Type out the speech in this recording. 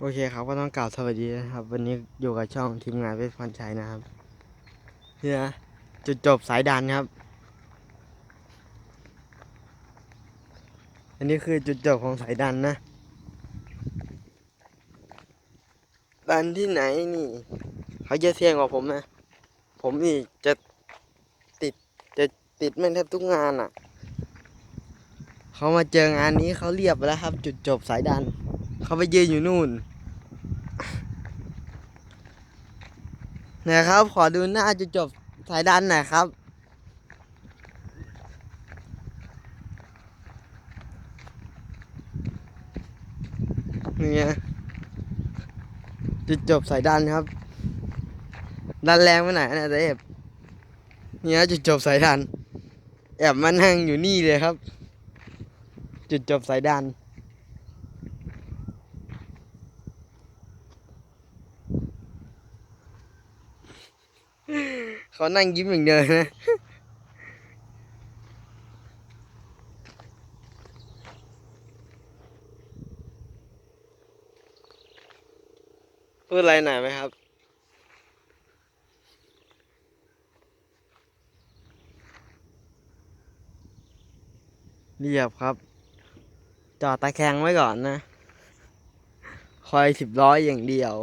โอเคครับก็ต้องกล่าวสวัสดีนะครับ วันนี้อยู่กับช่องทีมงานเวชพันชัยนะครับเนี่ยจุดจบสายดันครับ อันนี้คือจุดจบของสายดันนะดันที่ไหนนี่เขาจะเสี่ยงกว่าผมนะ ผมนี่จะติดจะติดแม่งแทบทุกงานอะ เขามาเจองานนี้เขาเรียบแล้วครับ จุดจบสายดัน เขาไปยืนอยู่นู่นนะครับ ขอดูหน้าจุดจบสายดันหน่อยครับ นี่ไงจุดจบสายดันครับ ดันแรงไปไหนนะแต่เอฟเนี่ยจุดจบสายดัน แอบมานั่งอยู่นี่เลยครับ จุดจบสายดัน เขานั่งยิ้มอย่างเดียวนะพูดอะไรหน่อยไหมครับ เรียบครับ จอดตะแคงไว้ก่อนนะ คอยสิบร้อยอย่างเดียว